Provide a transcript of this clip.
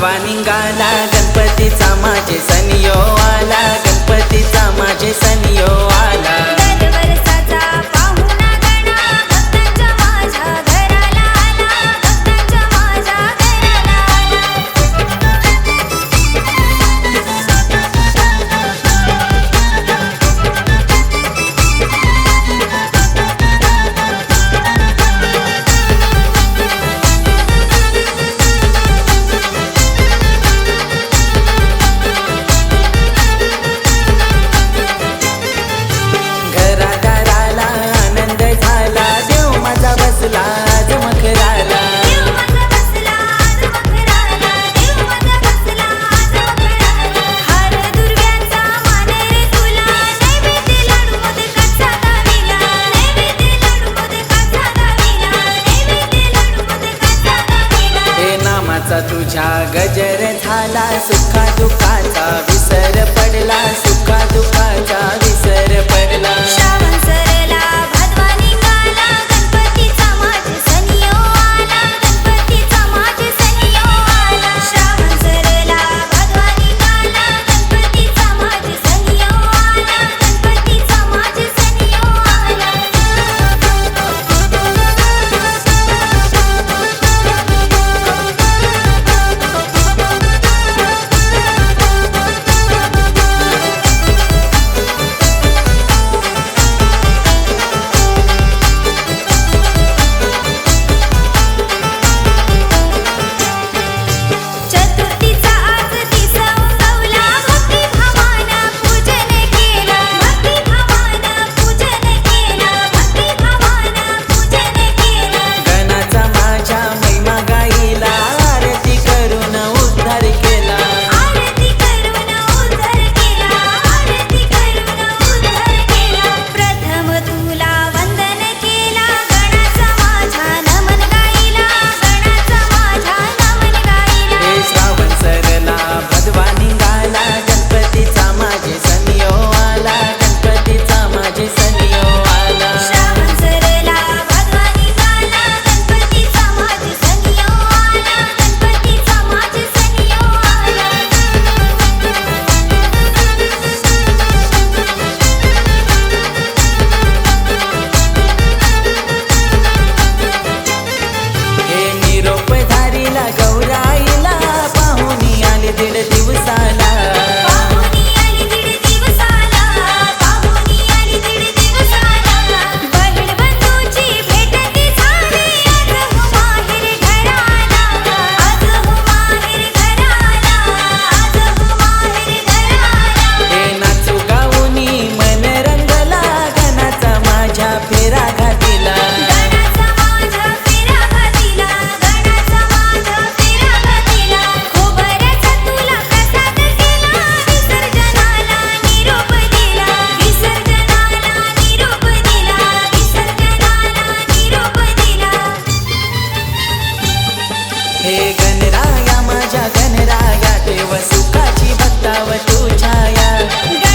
vaningalaga तुझ्या गजर झाला सुखा दुखाचा हे गणराया माझ्या गणराया देव सुखाची भक्ताव तू छाया.